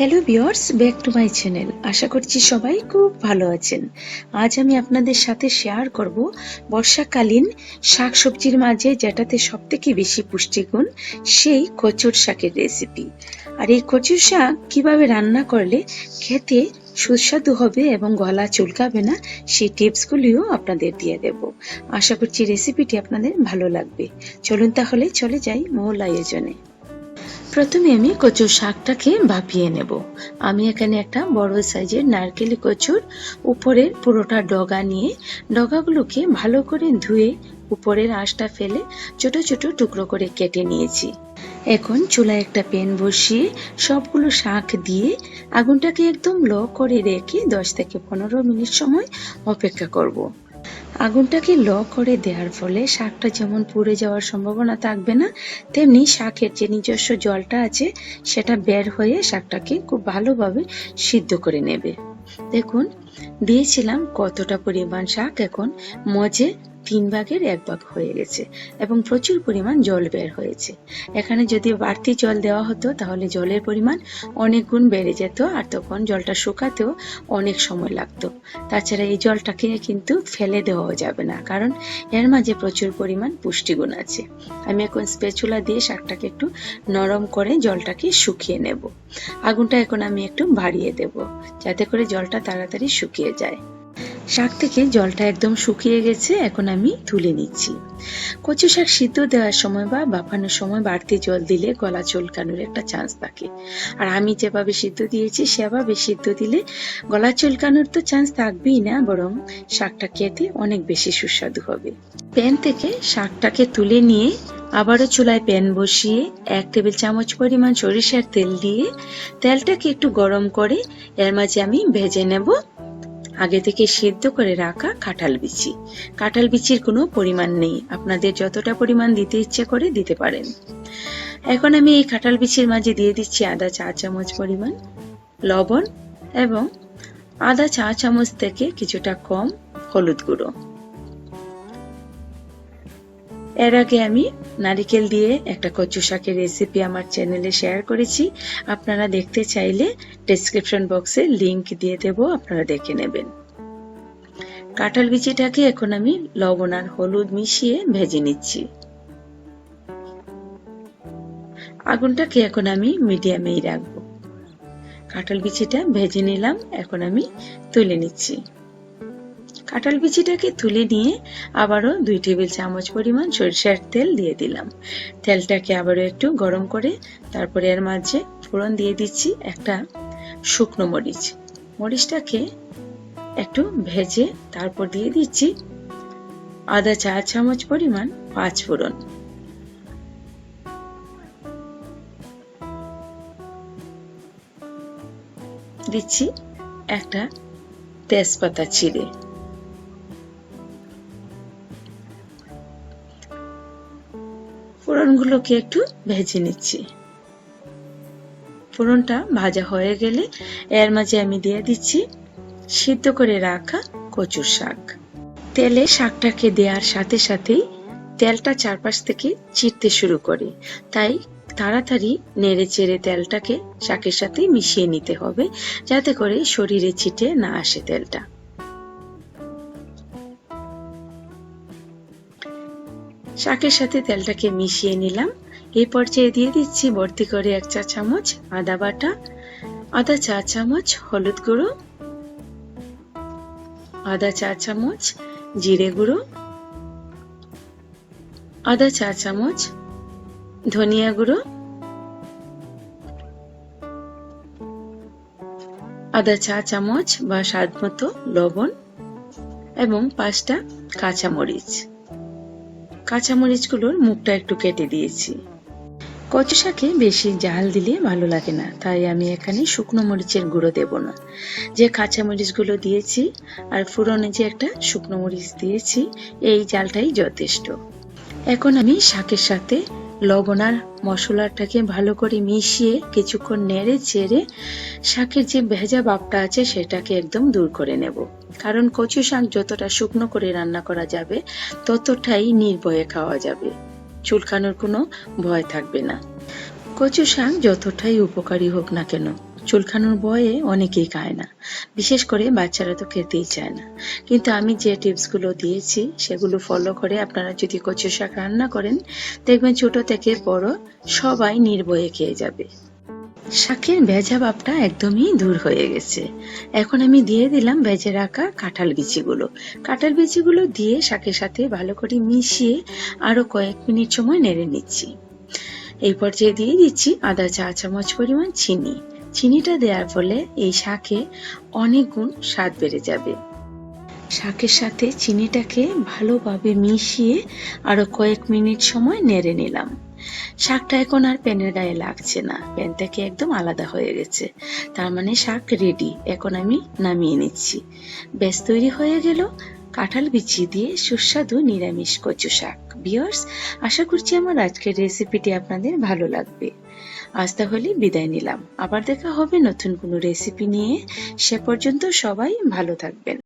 Hello viewers back to my channel আশা করছি সবাই খুব ভালো আছেন। আজ আমি আপনাদের সাথে শেয়ার করব বর্ষাকালীন শাক সবজির মাঝে যেটাতে সব থেকে বেশি পুষ্টিগুণ, সেই কচুর শাকের রেসিপি আর এই কচুর শাক কীভাবে রান্না করলে খেতে সুস্বাদু হবে এবং গলা চুলকাবে না, সেই টিপসগুলিও আপনাদের দিয়ে দেব। আশা করছি রেসিপিটি আপনাদের ভালো লাগবে। চলুন তাহলে চলে যাই মূল আয়োজনে। প্রথমে আমি কচুর শাকটাকে ভাপিয়ে নেব আমি এখানে একটা বড় সাইজের নারকেলি কচুর উপরের পুরোটা ডগা নিয়ে ডগাগুলোকে ভালো করে ধুয়ে উপরের আঁশটা ফেলে ছোট ছোট টুকরো করে কেটে নিয়েছি এখন চুলায় একটা প্যান বসিয়ে সবগুলো শাক দিয়ে আগুনটাকে একদম লো করে রেখে দশ থেকে পনেরো মিনিট সময় অপেক্ষা করব। আগুনটাকে ল করে দেওয়ার ফলে শাকটা যেমন পুড়ে যাওয়ার সম্ভাবনা থাকবে না, তেমনি শাকের যে নিজস্ব জলটা আছে, সেটা বের হয়ে শাকটাকে খুব ভালোভাবে সিদ্ধ করে নেবে। দেখুন, দিয়েছিলাম কতটা পরিমাণ শাক, এখন মজে তিন ভাগের এক ভাগ হয়ে গেছে এবং প্রচুর পরিমাণ জল বের হয়েছে। এখানে যদি বাড়তি জল দেওয়া হতো, তাহলে জলের পরিমাণ অনেক গুণ বেড়ে যেত আর তখন জলটা শুকাতেও অনেক সময় লাগতো। তাছাড়া এই জলটাকে কিন্তু ফেলে দেওয়াও যাবে না, কারণ এর মাঝে প্রচুর পরিমাণ পুষ্টিগুণ আছে। আমি এখন স্পেচুলা দিয়ে শাকটাকে একটু নরম করে জলটাকে শুকিয়ে নেব। আগুনটা এখন আমি একটু বাড়িয়ে দেব, যাতে করে জলটা তাড়াতাড়ি শুকিয়ে যায়। শাক থেকে জলটা একদম শুকিয়ে গেছে, এখন আমি তুলে নিচ্ছি। কচু শাক সিদ্ধ দেওয়ার সময় বা বাফানোর সময় বাড়তি জল দিলে গলা চুলকানোর একটা চান্স থাকে। আর আমি যেভাবে সিদ্ধ দিয়েছি, সেভাবে সিদ্ধ দিলে গলা চুলকানোর তো চান্স থাকবেই না, বরং শাকটা খেতে অনেক বেশি সুস্বাদু হবে। প্যান থেকে শাকটাকে তুলে নিয়ে আবারও চুলায় প্যান বসিয়ে এক টেবিল চামচ পরিমাণ সরিষার তেল দিয়ে তেলটাকে একটু গরম করে এর মাঝে আমি ভেজে নেব আগে থেকে সেদ্ধ করে রাখা কাঁঠাল বিচি। কাঁঠাল বিচির কোনো পরিমাণ নেই। আপনাদের যতটা পরিমাণ দিতে ইচ্ছে করে দিতে পারেন। এখন আমি এই কাঁঠাল বিচির মাঝে দিয়ে দিচ্ছি আদা চা চামচ পরিমাণ, লবণ এবং আদা চা চামচ থেকে কিছুটা কম হলুদ গুঁড়ো। এর আগে আমি নারিকেল দিয়ে একটা কচু শাকের রেসিপি আমার চ্যানেলে শেয়ার করেছি। আপনারা দেখতে চাইলে ডেসক্রিপশন বক্সে লিংক দিয়ে দেব, আপনারা দেখে নেবেন। কাঁঠাল বিচিটাকে এখন আমি লবণ আর হলুদ মিশিয়ে ভেজে নিচ্ছি। আগুনটাকে এখন আমি মিডিয়ামেই রাখব। কাঁঠাল বিচিটা ভেজে নিলাম, এখন আমি তুলে নিচ্ছি। কাঁঠাল বিচিটাকে তুলে নিয়ে আবারও দুই টেবিল চামচ পরিমাণ সরিষার তেল দিয়ে দিলাম। তেলটাকে আবারও একটু গরম করে তারপরে এর মাঝে ফোড়ন দিয়ে দিচ্ছি একটা শুকনো মরিচ। মরিচটাকে একটু ভেজে তারপর দিয়ে দিচ্ছি আদা চা চামচ পরিমাণ পাঁচ ফোড়ন। দিচ্ছি একটা তেজপাতা চিড়ে ফোড়নগুলোকে একটু ভেজে নিচ্ছি। ফোড়নটা ভাজা হয়ে গেলে এর মাঝে আমি দিয়ে দিচ্ছি সিদ্ধ করে রাখা কচুর শাক। তেলে শাকটাকে দেওয়ার সাথে সাথেই তেলটা চারপাশ থেকে চিটতে শুরু করে। তাই তাড়াতাড়ি নেড়ে চেড়ে তেলটাকে শাকের সাথে মিশিয়ে নিতে হবে, যাতে করে শরীরে ছিটে না আসে তেলটা। শাকের সাথে তেলটাকে মিশিয়ে নিলাম। এই পর্যায়ে দিয়ে দিচ্ছি ভর্তি করে এক চা চামচ আদা বাটা, আদা চা চামচ হলুদ গুঁড়ো, আদা চা চামচ জিরে গুঁড়ো, আদা চা চামচ ধনিয়া গুঁড়ো, আদা চা চামচ বা স্বাদ মতো লবণ এবং পাঁচটা কাঁচামরিচ। কাঁচামরিচগুলোর মুখটা একটু কেটে দিয়েছি। কচু শাকে বেশি জাল দিলে ভালো লাগে না, তাই আমি এখানে শুকনো মরিচের গুঁড়ো দেব না। যে কাঁচা মরিচগুলো দিয়েছি আর ফুরনে যে একটা শুকনো মরিচ দিয়েছি, এই জালটাই যথেষ্ট। এখন আমি শাকের সাথে লবণ আর মশলাটাকে ভালো করে মিশিয়ে কিছুক্ষণ নেড়ে চেড়ে শাকের যে ভেজা বাপটা আছে সেটাকে একদম দূর করে নেব। কারণ কচু শাক যতটা শুকনো করে রান্না করা যাবে, ততটাই নির্ভয়ে খাওয়া যাবে। চুলকানোর কোনো ভয় থাকবে না। কচু শাক যতটাই উপকারী হোক না কেন চুলখানোর বয়ে অনেকেই খায় না। বিশেষ করে বাচ্চারা তো খেতেই চায় না। কিন্তু আমি যে টিপসগুলো দিয়েছি, সেগুলো ফলো করে আপনারা যদি কচু শাক রান্না করেন, দেখবেন ছোট থেকে বড় সবাই নির্ভয়ে খেয়ে যাবে। শাকের ভেজা ভাবটা একদমই দূর হয়ে গেছে। এখন আমি দিয়ে দিলাম ভেজে রাখা কাঁঠাল বিচিগুলো। কাঁঠাল বিচিগুলো দিয়ে শাকের সাথে ভালো করে মিশিয়ে আরও কয়েক মিনিট সময় নেড়ে নিচ্ছি। এই পর্যায়ে দিয়ে দিচ্ছি আধা চা চামচ পরিমাণ চিনি। চিনিটা দেওয়ার ফলে এই শাকে অনেক গুণ স্বাদ বেড়ে যাবে। শাকের সাথে চিনিটাকে ভালোভাবে মিশিয়ে আরও কয়েক মিনিট সময় নেড়ে নিলাম। শাকটা এখন আর প্যানের গায়ে লাগছে না প্যান থেকে একদম আলাদা হয়ে গেছে। তার মানে শাক রেডি এখন আমি নামিয়ে নিচ্ছি। ব্যাস, তৈরি হয়ে গেল কাঁঠাল বিচি দিয়ে সুস্বাদু নিরামিষ কচু শাক। বিয়ার্স আশা করছি আমার আজকের রেসিপিটি আপনাদের ভালো লাগবে। আজ তাহলে বিদায় নিলাম। আবার দেখা হবে নতুন কোনো রেসিপি নিয়ে। সে পর্যন্ত সবাই ভালো থাকবেন।